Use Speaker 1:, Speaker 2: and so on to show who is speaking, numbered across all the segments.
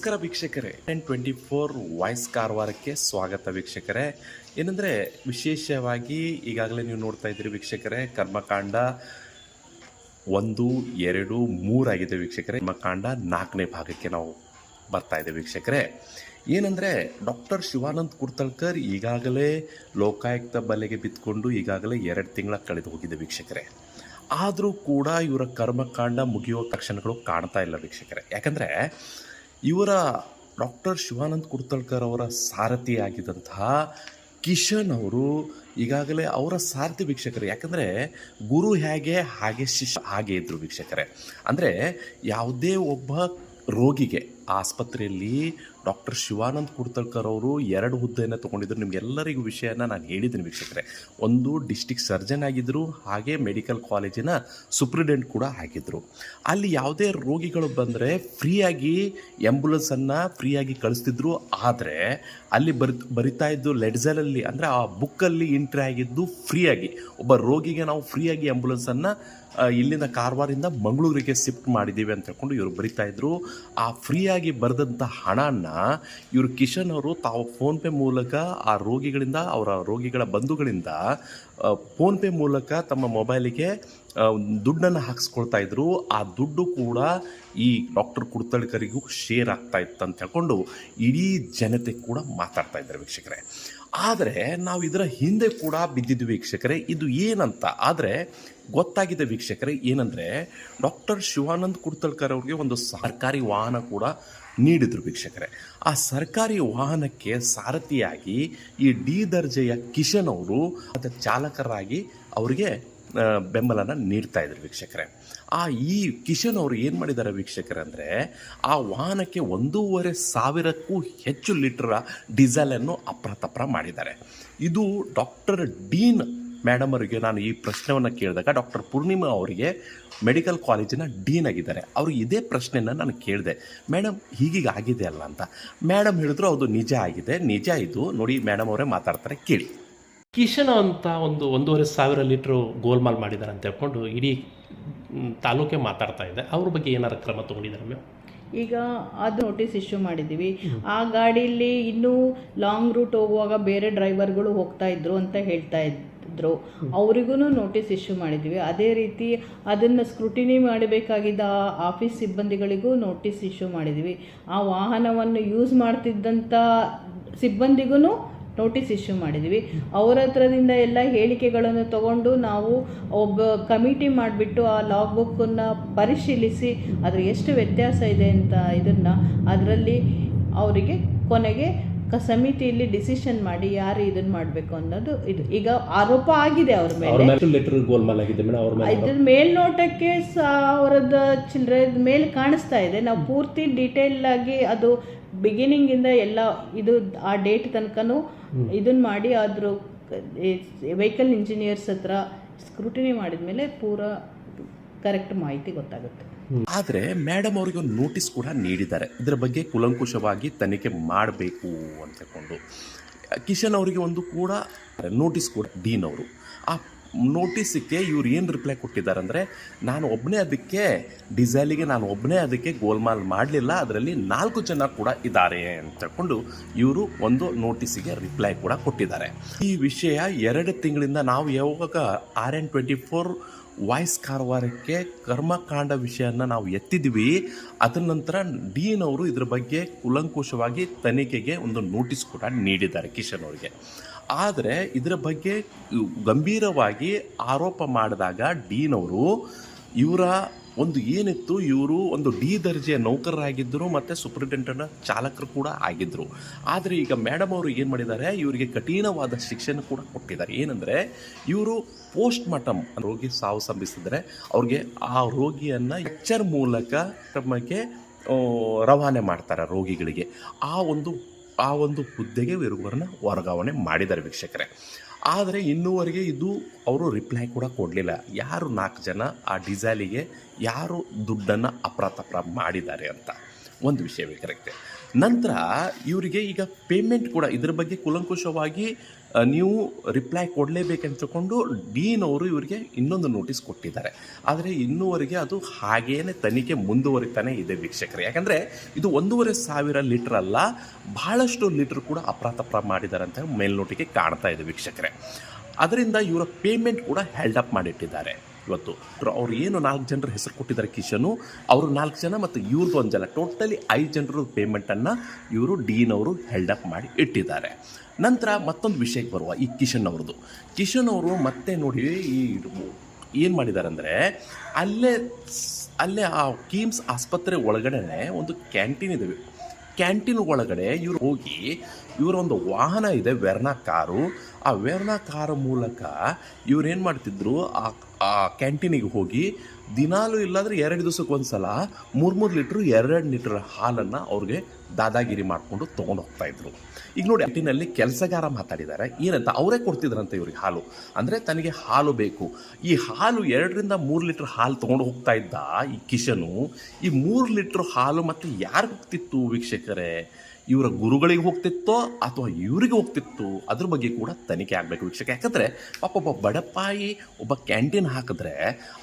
Speaker 1: ನಮಸ್ಕಾರ ವೀಕ್ಷಕರೇ. Ten twenty four voice ಕಾರವಾರಕ್ಕೆ ಸ್ವಾಗತ ವೀಕ್ಷಕರೇ. ಏನಂದರೆ ವಿಶೇಷವಾಗಿ ಈಗಾಗಲೇ ನೀವು ನೋಡ್ತಾ ಇದ್ದೀರಿ ವೀಕ್ಷಕರೇ, ಕರ್ಮಕಾಂಡ ಒಂದು, ಎರಡು ಮೂರಾಗಿದೆ ವೀಕ್ಷಕರೇ. ಕರ್ಮಕಾಂಡ ನಾಲ್ಕನೇ ಭಾಗಕ್ಕೆ ನಾವು ಬರ್ತಾ ಇದ್ದೇವೆ ವೀಕ್ಷಕರೇ. ಏನಂದರೆ ಡಾಕ್ಟರ್ ಶಿವಾನಂದ್ ಕುರ್ತಳ್ಕರ್ ಈಗಾಗಲೇ ಲೋಕಾಯುಕ್ತ ಬಲೆಗೆ ಬಿತ್ಕೊಂಡು ಈಗಾಗಲೇ ಎರಡು ತಿಂಗಳ ಕಳೆದು ಹೋಗಿದೆ ವೀಕ್ಷಕರೇ. ಆದರೂ ಕೂಡ ಇವರ ಕರ್ಮಕಾಂಡ ಮುಗಿಯುವ ತಕ್ಷಣಗಳು ಕಾಣ್ತಾ ಇಲ್ಲ ವೀಕ್ಷಕರೇ. ಯಾಕಂದರೆ ಇವರ ಡಾಕ್ಟರ್ ಶಿವಾನಂದ್ ಕುರ್ತಳ್ಕರ್ ಅವರ ಸಾರಥಿಯಾಗಿದ್ದಂತಹ ಕಿಶನ್ ಅವರು ಈಗಾಗಲೇ ಅವರ ಸಾರಥಿ ವೀಕ್ಷಕರು. ಯಾಕಂದರೆ ಗುರು ಹೇಗೆ, ಹಾಗೆ ಶಿಷ್ಯ ಹಾಗೆ ಇದ್ದರು ವೀಕ್ಷಕರೇ. ಅಂದರೆ ಯಾವುದೇ ಒಬ್ಬ ರೋಗಿಗೆ ಆಸ್ಪತ್ರೆಯಲ್ಲಿ ಡಾಕ್ಟರ್ ಶಿವಾನಂದ್ ಕುರ್ತಳ್ಕರ್ ಅವರು ಎರಡು ಹುದ್ದೆಯನ್ನು ತೊಗೊಂಡಿದ್ರು. ನಿಮಗೆಲ್ಲರಿಗೂ ವಿಷಯನ ನಾನು ಹೇಳಿದ್ದೀನಿ ವೀಕ್ಷಕರೇ. ಒಂದು ಡಿಸ್ಟಿಕ್ ಸರ್ಜನ್ ಆಗಿದ್ದರು ಹಾಗೆ ಮೆಡಿಕಲ್ ಕಾಲೇಜಿನ ಸುಪ್ರಿಡೆಂಟ್ ಕೂಡ ಆಗಿದ್ದರು ಅಲ್ಲಿ ಯಾವುದೇ ರೋಗಿಗಳು ಬಂದರೆ ಫ್ರೀಯಾಗಿ ಆ್ಯಂಬುಲೆನ್ಸನ್ನು ಫ್ರೀಯಾಗಿ ಕಳಿಸ್ತಿದ್ರು. ಆದರೆ ಅಲ್ಲಿ ಬರಿ ಬರಿತಾ ಇದ್ದು ಲೆಡ್ಜಲಲ್ಲಿ ಅಂದರೆ ಆ ಬುಕ್ಕಲ್ಲಿ ಎಂಟ್ರಿ ಆಗಿದ್ದು ಫ್ರೀಯಾಗಿ, ಒಬ್ಬ ರೋಗಿಗೆ ನಾವು ಫ್ರೀಯಾಗಿ ಆ್ಯಂಬುಲೆನ್ಸನ್ನು ಇಲ್ಲಿಂದ ಕಾರವಾರಿಂದ ಮಂಗಳೂರಿಗೆ ಶಿಫ್ಟ್ ಮಾಡಿದ್ದೀವಿ ಅಂತ ಹೇಳ್ಕೊಂಡು ಇವರು ಬರಿತಾ ಇದ್ರು. ಆ ಫ್ರೀಯಾಗಿ ಬರೆದಂಥ ಹಣನ ಇವರು ಕಿಶನ್ ಅವರು ತಾವು ಫೋನ್ಪೇ ಮೂಲಕ ಆ ರೋಗಿಗಳಿಂದ, ಅವರ ರೋಗಿಗಳ ಬಂಧುಗಳಿಂದ ಫೋನ್ಪೇ ಮೂಲಕ ತಮ್ಮ ಮೊಬೈಲಿಗೆ ದುಡ್ಡನ್ನು ಹಾಕಿಸ್ಕೊಳ್ತಾ ಇದ್ರು. ಆ ದುಡ್ಡು ಕೂಡ ಈ ಡಾಕ್ಟರ್ ಕುಡ್ತಳ್ಕರಿಗೂ ಶೇರ್ ಆಗ್ತಾ ಇತ್ತು ಅಂತ ಹೇಳ್ಕೊಂಡು ಇಡೀ ಜನತೆ ಕೂಡ ಮಾತಾಡ್ತಾ ಇದ್ದಾರೆ ವೀಕ್ಷಕರೇ. ಆದರೆ ನಾವು ಇದರ ಹಿಂದೆ ಕೂಡ ಬಿದ್ದಿದ್ದು ವೀಕ್ಷಕರೇ, ಇದು ಏನಂತ? ಆದರೆ ಗೊತ್ತಾಗಿದೆ ವೀಕ್ಷಕರೇ, ಏನಂದರೆ ಡಾಕ್ಟರ್ ಶಿವಾನಂದ್ ಕುರ್ತಳ್ಕರ್ ಅವ್ರಿಗೆ ಒಂದು ಸರ್ಕಾರಿ ವಾಹನ ಕೂಡ ನೀಡಿದ್ರು ವೀಕ್ಷಕರೇ. ಆ ಸರ್ಕಾರಿ ವಾಹನಕ್ಕೆ ಸಾರಥಿಯಾಗಿ ಈ ಡಿ ದರ್ಜೆಯ ಕಿಶನ್ ಅವರು ಅದರ ಚಾಲಕರಾಗಿ ಅವರಿಗೆ ಬೆಂಬಲನ ನೀಡ್ತಾ ಇದ್ರು ವೀಕ್ಷಕರೇ. ಆ ಈ ಕಿಶನ್ ಅವರು ಏನು ಮಾಡಿದ್ದಾರೆ ವೀಕ್ಷಕರಂದರೆ, ಆ ವಾಹನಕ್ಕೆ ಒಂದೂವರೆ ಸಾವಿರಕ್ಕೂ ಹೆಚ್ಚು ಲೀಟರ್ ಡೀಸೆಲನ್ನು ಅಪ್ರತಪ್ರ ಮಾಡಿದ್ದಾರೆ. ಇದು ಡಾಕ್ಟರ್ ಡೀನ್ ಮೇಡಮ್ ಅವರಿಗೆ ನಾನು ಈ ಪ್ರಶ್ನೆಯನ್ನು ಕೇಳಿದಾಗ, ಡಾಕ್ಟರ್ ಪೂರ್ಣಿಮಾ ಅವರಿಗೆ ಮೆಡಿಕಲ್ ಕಾಲೇಜಿನ ಡೀನ್ ಆಗಿದ್ದಾರೆ. ಅವರು ಇದೇ ಪ್ರಶ್ನೆಯನ್ನು ನಾನು ಕೇಳಿದೆ. ಮೇಡಮ್, ಹೀಗೀಗ ಆಗಿದೆ ಅಲ್ಲ ಅಂತ. ಮೇಡಮ್ ಹೇಳಿದ್ರು ಅದು ನಿಜ ಆಗಿದೆ. ನಿಜ ಇದು. ನೋಡಿ, ಮೇಡಮ್ ಅವರೇ ಮಾತಾಡ್ತಾರೆ, ಕೇಳಿ.
Speaker 2: ಕಿಶನ್ ಅಂತ ಒಂದು ಒಂದೂವರೆ ಸಾವಿರ ಲೀಟ್ರು ಗೋಲ್ಮಾಲ್ ಮಾಡಿದ್ದಾರೆ ಅಂತ ಹೇಳ್ಕೊಂಡು ಇಡೀ ತಾಲೂಕೆ ಮಾತಾಡ್ತಾ ಇದೆ. ಅವ್ರ ಬಗ್ಗೆ ಏನಾರು ಕ್ರಮ ತಗೊಂಡಿದ್ದಾರೆ ಮ್ಯಾಮ್
Speaker 3: ಈಗ ಅದು ನೋಟಿಸ್ ಇಶ್ಯೂ ಮಾಡಿದ್ದೀವಿ ಆ ಗಾಡೀಲಿ ಇನ್ನೂ ಲಾಂಗ್ ರೂಟ್ ಹೋಗುವಾಗ ಬೇರೆ ಡ್ರೈವರ್ಗಳು ಹೋಗ್ತಾ ಇದ್ರು ಅಂತ ಹೇಳ್ತಾ ಇದ್ರು. ಅವರಿಗೂ ನೋಟಿಸ್ ಇಶ್ಯೂ ಮಾಡಿದ್ದೀವಿ ಅದೇ ರೀತಿ ಅದನ್ನು ಸ್ಕ್ರೂಟಿನಿ ಮಾಡಬೇಕಾಗಿದ್ದ ಆಫೀಸ್ ಸಿಬ್ಬಂದಿಗಳಿಗೂ ನೋಟಿಸ್ ಇಶ್ಯೂ ಮಾಡಿದ್ದೀವಿ ಆ ವಾಹನವನ್ನು ಯೂಸ್ ಮಾಡ್ತಿದ್ದಂಥ ಸಿಬ್ಬಂದಿಗೂ ನೋಟಿಸ್ ಇಶ್ಯೂ ಮಾಡಿದ್ವಿ. ಅವರ ಹತ್ರದಿಂದ ಎಲ್ಲ ಹೇಳಿಕೆಗಳನ್ನು ತಗೊಂಡು ನಾವು ಒಬ್ಬ ಕಮಿಟಿ ಮಾಡಿಬಿಟ್ಟು ಆ ಲಾಗ್ ಬುಕ್ಕನ್ನು ಪರಿಶೀಲಿಸಿ ಅದ್ರ ಎಷ್ಟು ವ್ಯತ್ಯಾಸ ಇದೆ ಅಂತ ಇದನ್ನು ಅದರಲ್ಲಿ ಅವರಿಗೆ ಕೊನೆಗೆ ಕ ಸಮಿತಿಯಲ್ಲಿ ಡಿಸಿಷನ್ ಮಾಡಿ ಯಾರು ಇದನ್ನ ಮಾಡಬೇಕು ಅನ್ನೋದು ಇದು. ಈಗ ಆರೋಪ ಆಗಿದೆ ಅವ್ರ ಮೇಲೆ. ಇದ್ರ ಮೇಲ್ನೋಟಕ್ಕೆ ಅವರದ ಚಿಲ್ಲರೆ ಮೇಲೆ ಕಾಣಿಸ್ತಾ ಇದೆ. ನಾವು ಪೂರ್ತಿ ಡೀಟೇಲ್ ಆಗಿ ಅದು ಬಿಗಿನಿಂಗ್ ಇಂದ ಎಲ್ಲ ಇದು ಆ ಡೇಟ್ ತನಕನೂ ಇದನ್ನ ಮಾಡಿ ಅದ್ರ ವೆಹಿಕಲ್ ಇಂಜಿನಿಯರ್ಸ್ ಹತ್ರ ಸ್ಕ್ರೂಟಿನಿ ಮಾಡಿದ್ಮೇಲೆ ಪೂರ ಕರೆಕ್ಟ್ ಮಾಹಿತಿ ಗೊತ್ತಾಗುತ್ತೆ.
Speaker 1: ಆದರೆ ಮೇಡಮ್ ಅವರಿಗೆ ಒಂದು ನೋಟಿಸ್ ಕೂಡ ನೀಡಿದ್ದಾರೆ. ಇದರ ಬಗ್ಗೆ ಕುಲಂಕುಷವಾಗಿ ತನಿಖೆ ಮಾಡಬೇಕು ಅಂತ ಕಿಶನ್ ಅವರಿಗೆ ಒಂದು ಕೂಡ ನೋಟಿಸ್ ಕೂಡ ಡೀನ್ ಅವರು. ಆ ನೋಟಿಸಿಗೆ ಇವ್ರು ಏನು ರಿಪ್ಲೈ ಕೊಟ್ಟಿದ್ದಾರೆ ಅಂದರೆ ನಾನು ಒಬ್ಬನೇ ಅದಕ್ಕೆ ಡಿಸೈಲಿಗೆ ನಾನು ಒಬ್ಬನೇ ಅದಕ್ಕೆ ಗೋಲ್ಮಾಲ್ ಮಾಡಲಿಲ್ಲ, ಅದರಲ್ಲಿ ನಾಲ್ಕು ಜನ ಕೂಡ ಇದ್ದಾರೆ ಅಂತ ಹೇಳ್ಕೊಂಡು ಇವರು ಒಂದು ನೋಟಿಸಿಗೆ ರಿಪ್ಲೈ ಕೂಡ ಕೊಟ್ಟಿದ್ದಾರೆ. ಈ ವಿಷಯ ಎರಡು ತಿಂಗಳಿಂದ ನಾವು ಯಾವಾಗ R N twenty four voice ಕಾರವಾರಕ್ಕೆ ಕರ್ಮಕಾಂಡ ವಿಷಯನ ನಾವು ಎತ್ತಿದ್ವಿ ಅದರ ನಂತರ ಡೀನ್ ಅವರು ಇದ್ರ ಬಗ್ಗೆ ಕುಲಂಕುಷವಾಗಿ ತನಿಖೆಗೆ ಒಂದು ನೋಟಿಸ್ ಕೂಡ ನೀಡಿದ್ದಾರೆ ಕಿಶನ್ ಅವರಿಗೆ. ಆದರೆ ಇದರ ಬಗ್ಗೆ ಗಂಭೀರವಾಗಿ ಆರೋಪ ಮಾಡಿದಾಗ ಡೀನ್ ಅವರು, ಇವರ ಒಂದು ಏನಿತ್ತು, ಇವರು ಒಂದು ಡಿ ದರ್ಜೆಯ ನೌಕರರಾಗಿದ್ದರು ಮತ್ತು ಸೂಪರಿಂಟೆಂಡನ್ನ ಚಾಲಕರು ಕೂಡ ಆಗಿದ್ದರು ಆದರೆ ಈಗ ಮೇಡಮ್ ಅವರು ಏನು ಮಾಡಿದ್ದಾರೆ, ಇವರಿಗೆ ಕಠಿಣವಾದ ಶಿಕ್ಷಣ ಕೂಡ ಕೊಟ್ಟಿದ್ದಾರೆ. ಏನಂದರೆ, ಇವರು ಪೋಸ್ಟ್ ಮಾರ್ಟಮ್ ರೋಗಿ ಸಾವು ಸಂಭವಿಸಿದರೆ ಅವ್ರಿಗೆ ಆ ರೋಗಿಯನ್ನು ಎಚ್ಚರ್ ಮೂಲಕ ಕ್ರಮಕ್ಕೆ ರವಾನೆ ಮಾಡ್ತಾರೆ ರೋಗಿಗಳಿಗೆ. ಆ ಒಂದು ಆ ಒಂದು ಹುದ್ದೆಗೆ ಇರುವವರನ್ನ ವರ್ಗಾವಣೆ ಮಾಡಿದ್ದಾರೆ ವೀಕ್ಷಕರೇ. ಆದರೆ ಇನ್ನೂವರೆಗೆ ಇದು ಅವರು ರಿಪ್ಲೈ ಕೂಡ ಕೊಡಲಿಲ್ಲ. ಯಾರು ನಾಲ್ಕು ಜನ ಆ ಡಿಸೈಲಿಗೆ ಯಾರು ದುಡ್ಡನ್ನು ಅಪ್ರಾತಪ್ರ ಮಾಡಿದ್ದಾರೆ ಅಂತ ಒಂದು ವಿಷಯ ಕರೆಕ್ಟ್ ನಂತರ ಇವರಿಗೆ ಈಗ ಪೇಮೆಂಟ್ ಕೂಡ ಇದ್ರ ಬಗ್ಗೆ ಕುಲಂಕುಷವಾಗಿ ನೀವು ರಿಪ್ಲೈ ಕೊಡಲೇಬೇಕಂತ ತಿಳ್ಕೊಂಡು ಡೀನ್ ಅವರು ಇವರಿಗೆ ಇನ್ನೊಂದು ನೋಟಿಸ್ ಕೊಟ್ಟಿದ್ದಾರೆ. ಆದರೆ ಇನ್ನೂವರೆಗೆ ಅದು ಹಾಗೇನೆ ತನಿಖೆ ಮುಂದುವರಿತಾನೆ ಇದೆ ವೀಕ್ಷಕರೇ. ಯಾಕಂದರೆ ಇದು ಒಂದೂವರೆ ಸಾವಿರ ಲೀಟರ್ ಅಲ್ಲ, ಬಹಳಷ್ಟು ಲೀಟರ್ ಕೂಡ ಅಪರಾಧ ಮಾಡಿದ್ದಾರೆ ಅಂತ ಮೇಲ್ನೋಟಿಗೆ ಕಾಣ್ತಾ ಇದೆ ವೀಕ್ಷಕರೇ. ಅದರಿಂದ ಇವರ ಪೇಮೆಂಟ್ ಕೂಡ ಹೆಲ್ಡ್ ಅಪ್ ಮಾಡಿಟ್ಟಿದ್ದಾರೆ. ಇವತ್ತು. ಅವ್ರು ಏನು ನಾಲ್ಕು ಜನರ ಹೆಸರು ಕೊಟ್ಟಿದ್ದಾರೆ ಕಿಶನು, ಅವರು ನಾಲ್ಕು ಜನ ಮತ್ತು ಇವ್ರದ್ದು ಒಂದು ಜನ. ಟೋಟಲಿ ಐದು ಜನರ ಪೇಮೆಂಟನ್ನು ಇವರು ಡೀನ್ ಅವರು ಹೆಲ್ಡ್ ಅಪ್ ಮಾಡಿ ಇಟ್ಟಿದ್ದಾರೆ. ನಂತರ ಮತ್ತೊಂದು ವಿಷಯಕ್ಕೆ ಬರುವ ಈ ಕಿಶನ್ ಅವ್ರದ್ದು. ಕಿಶನ್ ಅವರು ಮತ್ತೆ ನೋಡಿ ಈ ಏನು ಮಾಡಿದ್ದಾರೆ ಅಂದರೆ ಅಲ್ಲೇ ಅಲ್ಲೇ ಆ ಕೀಮ್ಸ್ ಆಸ್ಪತ್ರೆ ಒಳಗಡೆ ಒಂದು ಕ್ಯಾಂಟೀನ್ ಇದ್ದಾವೆ ಕ್ಯಾಂಟೀನ್ ಒಳಗಡೆ ಇವರು ಹೋಗಿ ಇವರ ಒಂದು ವಾಹನ ಇದೆ, ವೆರ್ನಾ ಕಾರು. ಆ ವೆರ್ನಾ ಕಾರು ಮೂಲಕ ಇವ್ರು ಏನು ಮಾಡ್ತಿದ್ರು, ಆ ಆ ಕ್ಯಾಂಟೀನಿಗೆ ಹೋಗಿ ದಿನಾಲು ಇಲ್ಲಾಂದ್ರೆ ಎರಡು ದಿವಸಕ್ಕೆ ಒಂದು ಸಲ ಮೂರು ಮೂರು ಲೀಟ್ರ್ ಎರಡು ಲೀಟ್ರ್ ಹಾಲನ್ನು ಅವ್ರಿಗೆ ದಾದಾಗಿರಿ ಮಾಡಿಕೊಂಡು ತೊಗೊಂಡು ಹೋಗ್ತಾ ಇದ್ರು. ಈಗ ನೋಡಿ, ಕ್ಯಾಂಟೀನಲ್ಲಿ ಕೆಲಸಗಾರ ಮಾತಾಡಿದ್ದಾರೆ ಏನಂತ? ಅವರೇ ಕೊಡ್ತಿದ್ರಂತೆ ಇವ್ರಿಗೆ ಹಾಲು. ಅಂದರೆ ತನಗೆ ಹಾಲು ಬೇಕು. ಈ ಹಾಲು ಎರಡರಿಂದ ಮೂರು ಲೀಟ್ರ್ ಹಾಲು ತೊಗೊಂಡು ಹೋಗ್ತಾ ಇದ್ದ ಈ ಕಿಶನು, ಈ ಮೂರು ಲೀಟ್ರ್ ಹಾಲು ಮತ್ತು ಯಾರು ಹೋಗ್ತಿತ್ತು ವೀಕ್ಷಕರೇ? ಇವರ ಗುರುಗಳಿಗೆ ಹೋಗ್ತಿತ್ತೋ ಅಥವಾ ಇವರಿಗೆ ಹೋಗ್ತಿತ್ತು ಅದ್ರ ಬಗ್ಗೆ ಕೂಡ ತನಿಖೆ ಆಗಬೇಕು ವೀಕ್ಷಕ ಯಾಕಂದರೆ ಪಾಪ ಒಬ್ಬ ಬಡಪಾಯಿ ಒಬ್ಬ ಕ್ಯಾಂಟೀನ್ ಹಾಕಿದ್ರೆ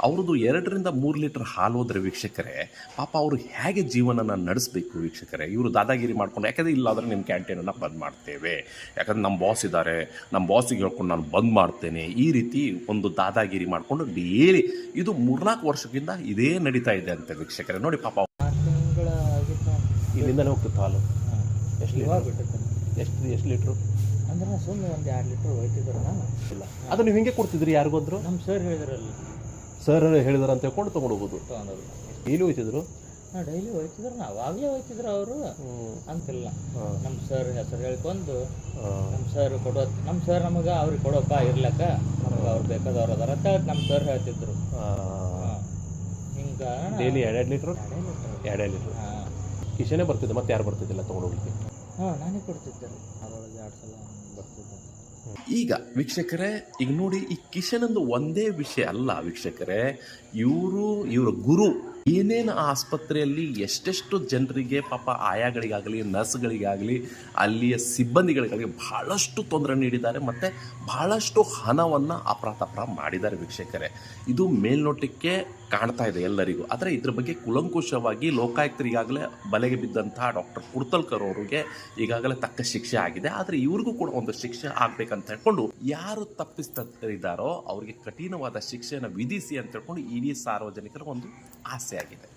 Speaker 1: ಅವ್ರದ್ದು ಎರಡರಿಂದ ಮೂರು ಲೀಟರ್ ಹಾಲು ಹೋದ್ರೆ ವೀಕ್ಷಕರೇ ಪಾಪ ಅವರು ಹೇಗೆ ಜೀವನನ ನಡೆಸಬೇಕು ವೀಕ್ಷಕರೇ? ಇವರು ದಾದಾಗಿರಿ ಮಾಡ್ಕೊಂಡು ಯಾಕಂದರೆ ಇಲ್ಲಾದರೆ ನಿಮ್ಮ ಕ್ಯಾಂಟೀನನ್ನು ಬಂದ್ ಮಾಡ್ತೇವೆ. ಯಾಕಂದ್ರೆ ನಮ್ಮ ಬಾಸ್ ಇದ್ದಾರೆ ನಮ್ಮ ಬಾಸಿಗೆ ಹೇಳ್ಕೊಂಡು ನಾನು ಬಂದ್ ಮಾಡ್ತೇನೆ. ಈ ರೀತಿ ಒಂದು ದಾದಾಗಿರಿ ಮಾಡಿಕೊಂಡು ಡೇಲಿ ಇದು ಮೂರ್ನಾಲ್ಕು ವರ್ಷಕ್ಕಿಂತ ಇದೇ ನಡೀತಾ ಇದೆ ಅಂತ ವೀಕ್ಷಕರೇ. ನೋಡಿ ಪಾಪ
Speaker 2: ಇಲ್ಲಿಂದಲೇ ಹೋಗ್ತಿತ್ತು ಹಾಲು. ಎಷ್ಟು ಎಷ್ಟು ಎಷ್ಟು ಲೀಟ್ರು?
Speaker 4: ಅಂದ್ರೆ ನಾ ಸುಮ್ಮನೆ ಒಂದು ಎರಡು ಲೀಟ್ರ್ ಹೋಯ್ತಿದ್ರು ನಾನು.
Speaker 2: ಇಲ್ಲ. ಅದು ನೀವು ಹಿಂಗೆ ಕೊಡ್ತಿದ್ರಿ ಯಾರಿಗೋದ್ರು?
Speaker 4: ನಮ್ಮ ಸರ್ ಹೇಳಿದ್ರಲ್ಲಿ.
Speaker 2: ಸರ್ ಹೇಳಿದಾರೆ ಅಂತ ಹೇಳ್ಕೊಂಡು ತೊಗೊಂಡು ಹೋಗೋದು ಡೈಲಿ ಹೋಯ್ತಿದ್ರು?
Speaker 4: ಹಾಂ ಡೈಲಿ ಹೋಯ್ತಿದ್ರು ನಾವು ಅವಾಗಲೇ ಹೋಯ್ತಿದ್ರು ಅವರು. ಅಂತಿಲ್ಲ. ನಮ್ಮ ಸರ್ ಹೆಸರು ಹೇಳ್ಕೊಂಡು ನಮ್ಮ ಸರ್ ಕೊಡೋ ನಮ್ಮ ಸರ್ ನಮಗೆ ಅವ್ರಿಗೆ ಕೊಡೋಪ್ಪ ಇರ್ಲಕ್ಕ. ನಮ್ಗೆ ಅವ್ರು ಬೇಕಾದವ್ರು ಅದಾರ ಅಂತ ನಮ್ಮ ಸರ್ ಹೇಳ್ತಿದ್ರು. ಹಿಂಗೆ.
Speaker 2: ಡೈಲಿ ಎರಡೆರಡು ಲೀಟ್ರು? ಎರಡೆರಡು ಲೀಟ್ರು. ಕಿಶನೇ ಬರ್ತಿದ್ದೆ ಮತ್ತೆ ಯಾರು ಬರ್ತಿದ್ದಿಲ್ಲ ತೊಗೊಂಡು ಹೋಗ್ಲಿಕ್ಕೆ
Speaker 4: ಹಾಂ ನಾನೇ ಕೊಡ್ತಿದ್ದೆ. ಅದ್ರೊಳಗೆ ಎರಡು ಸಲ ಬರ್ತಿದ್ದೆ.
Speaker 1: ಈಗ ವೀಕ್ಷಕರೇ ಈಗ ನೋಡಿ ಈ ಕಿಶನಂದು ಒಂದೇ ವಿಷಯ ಅಲ್ಲ ವೀಕ್ಷಕರೇ. ಇವರು ಇವರ ಗುರು ಏನೇನು ಆಸ್ಪತ್ರೆಯಲ್ಲಿ ಎಷ್ಟೆಷ್ಟು ಜನರಿಗೆ ಪಾಪ ಆಯಾಗಳಿಗಾಗಲಿ, ನರ್ಸ್ಗಳಿಗಾಗಲಿ, ಅಲ್ಲಿಯ ಸಿಬ್ಬಂದಿಗಳಿಗಾಗಲಿ ಬಹಳಷ್ಟು ತೊಂದರೆ ನೀಡಿದ್ದಾರೆ ಮತ್ತು ಬಹಳಷ್ಟು ಹಣವನ್ನು ಅಪ್ರಾತಪ್ರ ಮಾಡಿದ್ದಾರೆ ವೀಕ್ಷಕರೇ. ಇದು ಮೇಲ್ನೋಟಕ್ಕೆ ಕಾಣ್ತಾ ಇದೆ ಎಲ್ಲರಿಗೂ. ಆದರೆ ಇದ್ರ ಬಗ್ಗೆ ಕುಲಂಕುಷವಾಗಿ ಲೋಕಾಯುಕ್ತರಿಗಾಗಲೇ ಬಲೆಗೆ ಬಿದ್ದಂತಹ ಡಾಕ್ಟರ್ ಕುರ್ತಲ್ಕರ್ ಅವರಿಗೆ ಈಗಾಗಲೇ ತಕ್ಕ ಶಿಕ್ಷೆ ಆಗಿದೆ. ಆದರೆ ಇವ್ರಿಗೂ ಕೂಡ ಒಂದು ಶಿಕ್ಷೆ ಆಗ್ಬೇಕಂತ ಹೇಳ್ಕೊಂಡು ಯಾರು ತಪ್ಪಿಸ್ತಿದ್ದಾರೋ ಅವರಿಗೆ ಕಠಿಣವಾದ ಶಿಕ್ಷೆಯನ್ನು ವಿಧಿಸಿ ಅಂತ ಹೇಳ್ಕೊಂಡು ಇಡೀ ಸಾರ್ವಜನಿಕರ ಒಂದು ಆಸೆ. ಆಗಿದೆ